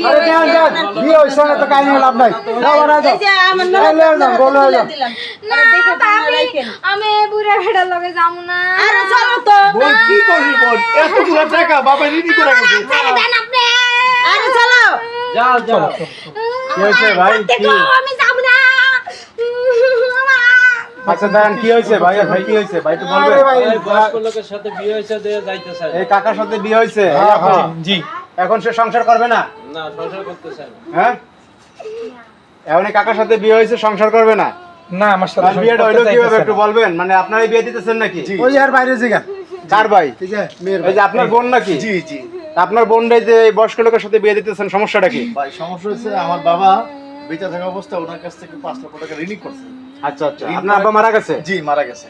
বিয়ে না তো কাহিনী লাভ নাই। আমি বুড়া ভেড়ার লগে যাব না। আরে চলো তো। কি করবি বোন এতগুলো টাকা বাবা ঋণী করে গেছে ছেড়ে দেন আপনি। আরে চলো। যাও যাও। কি হয়েছে ভাই? আমি যাব না। আচ্ছা দাঁড়ান কি হয়েছে ভাই? ভাই কি হয়েছে? ভাই তো বলবে। বয়স্ক লোকের সাথে বিয়ে হয়েছে যাইতে এই কাকার সাথে বিয়ে হয়েছে? হ্যাঁ, হ্যাঁ। জি। এখন সে সংসার করবে না? না সংসার করতে চায় না। হ্যাঁ? এখন এই কাকার সাথে বিয়ে হয়েছে সংসার করবে না? না আমার সাথে বিয়েটা হইল কীভাবে একটু বলবেন? মানে আপনারাই বিয়ে দিতেছেন নাকি? জি। ওই আর বাইরে জিগা কার ভাই? ঠিক আছে মেয়ের এই যে আপনার বোন নাকি? জি জি। আপনার বোনটাই যে এই বয়স্ক লোকের সাথে বিয়ে দিতেছেন সমস্যাটা কি? ভাই সমস্যা হচ্ছে আমার বাবা বেঁচে থাকা অবস্থা ওনার কাছ থেকে পাঁচ লক্ষ টাকা ঋণই করছে। আচ্ছা আচ্ছা। আপনার আব্বা মারা গেছে? জি মারা গেছে।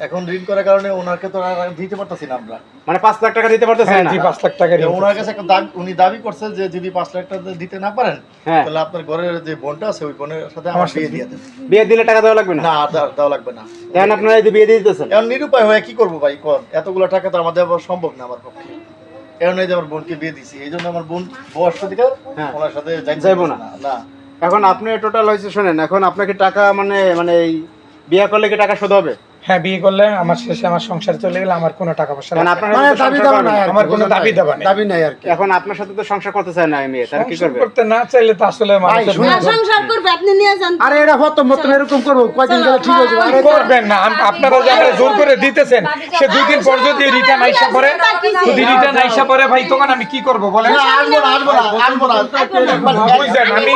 এখন ঋণ করার কারণে ওনাকে তো আর দিতে পারতাছি না আমরা। মানে পাঁচ লাখ টাকা দিতে পারতেছেন হ্যাঁ না? জি পাঁচ লাখ টাকা ঋণ ওনার কাছে একটা দাবি উনি দাবি করছে যে যদি পাঁচ লাখ টাকা দিতে না পারেন হ্যাঁ। তাহলে আপনার ঘরের যে বোনটা আছে ওই বোনের সাথে আমার বিয়ে দিয়ে দেন। বিয়ে দিলে টাকা দেওয়া লাগবে না? না আর দেওয়া- দেওয়া লাগবে না। এখন আপনারা এই যে বিয়ে দিয়ে দিতেছেন? এখন নিরুপায় হয়ে কি করব ভাই? কর এতগুলো টাকা তো আমাদের আবার সম্ভব না আমার পক্ষে। এখন এই যে আমার বোনকে বিয়ে দিছি এই জন্য আমার বোন বয়স্ক দিকে হ্যাঁ। ওনার সাথে যাইতে যাইবো পারছে না। না এখন আপনি টোটাল হয়েছে শোনেন এখন আপনাকে টাকা মানে মানে এই বিয়ে করলে কি টাকা শোধ হবে? হ্যাঁ বিয়ে করলে আমার শেষে আমার সংসার চলে গেলে আমার কোনো টাকা পয়সা লাগবে আপনার না। সাথে তো সংসার করবে না। আমার কোনো দাবি দাবা নেই দাবি নাই আর কি। এখন আপনার সাথে তো সংসার করতে চায় না মেয়ে তার কি সংসার করবে? করতে না চাইলে তো আসলে মানুষের শুনুন। না, সংসার করবে আপনি নিয়ে যান। আরে এটা হতো মতন এরকম করব। কয়দিন গেলে ঠিক হয়ে যাবে করবেন না। আম- আপনারা যারা জোর করে দিতেছেন সে দুই দিন পর যদি রিটার্ন আইসা পরে যদি রিটার্ন আইসা পরে ভাই তখন আমি কি করব বলেন? না, আসব না আসব না আসব না। বুঝছেন আমি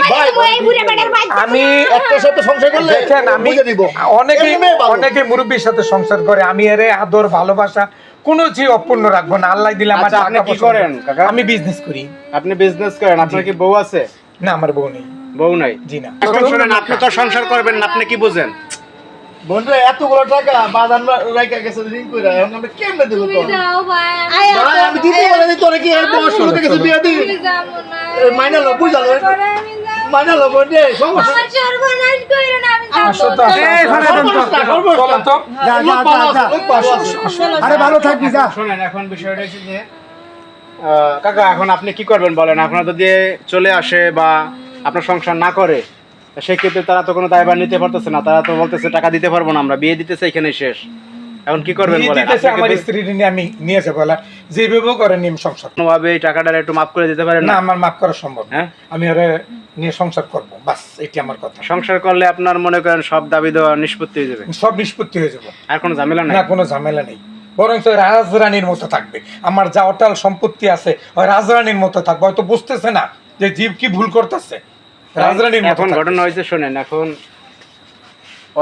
আমি একটার সাথে সংসার করলে দেখেন আমি বুঝে দিব। অনেকে অনেকে মুরব্বীর সাথে সংসার করে আমি এর আদর ভালোবাসা কোনো যে অপূর্ণ রাখব না। আল্লাহ দিলে আমার আচ্ছা, আপনি টাকা কি করেন, কাকা? আমি বিজনেস করি। আপনি বিজনেস করেন আপনার কি বউ আছে? না আমার বউ নেই। বউ নাই? জি না। এখন শুনেন আপনি তো সংসার করবেন না আপনি কি বুঝেন? বন্ধুরা এতগুলো টাকা বাদান রাইকা গেছে ঋণ করে এখন আমরা কেমনে দেবো তো দাও ভাই। ভাই, আমি দিতে বলে তোরা কি বিয়ে দিই যাব না। এ, মাইনা লো, বুঝালো। আমি সমস্যা সর্বনাশ কইরো না আমি। আরে ভালো থাকবি যা। শোনেন এখন বিষয়টা হচ্ছে যে কাকা এখন আপনি কি করবেন বলেন? আপনার যদি চলে আসে বা আপনার সংসার না করে সেক্ষেত্রে তারা তো কোনো দায়ভার নিতে পারতেছে না। তারা তো বলতেছে টাকা দিতে পারব না আমরা বিয়ে দিতেছে এখানে শেষ। এখন কি করবেন বলেন? আমার স্ত্রী নিয়ে আমি নিয়ে যাব বলে যেভাবে করে নিম সংসার। কোনোভাবে এই টাকাটা একটু মাফ করে দিতে পারেন না? আমার মাফ করা সম্ভব হ্যাঁ? আমি ওরে নিয়ে সংসার করব বাস এটি আমার কথা। সংসার করলে আপনার মনে করেন সব দাবি দেওয়া নিষ্পত্তি হয়ে যাবে। সব নিষ্পত্তি হয়ে যাব। আর কোনো ঝামেলা নাই? না কোনো ঝামেলা নেই। বরং রাজরানীর মতো থাকবে। আমার যা অটাল সম্পত্তি আছে ওই রাজরানীর মতো থাকবে। হয়তো বুঝতেছে না যে জীব কি ভুল করতেছে। রাজরানীর মতো এখন ঘটনা হয়েছে শোনেন এখন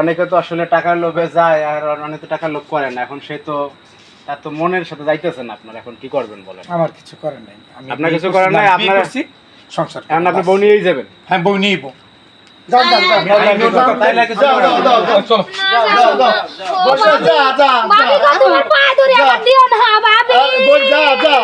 অনেকে তো আসলে টাকার লোভে যায় আর অনেকে টাকার লোভ করে না। এখন সে তো তার তো মনের সাথে যাইতেছেন আপনার এখন কি করবেন বলেন আমার কিছু করার নাই আমি আপনার কিছু করার নাই, আপনার- সংসার এখন আপনি বউ নিয়েই যাবেন হ্যাঁ বউ নিয়ে বউ যান, যান, যান, আমি আইনের কথা তাই লাগে যাও, যাও, যাও, যাও। চলো না, যাও, যাও। ও বসে বাবি, যা, যা যা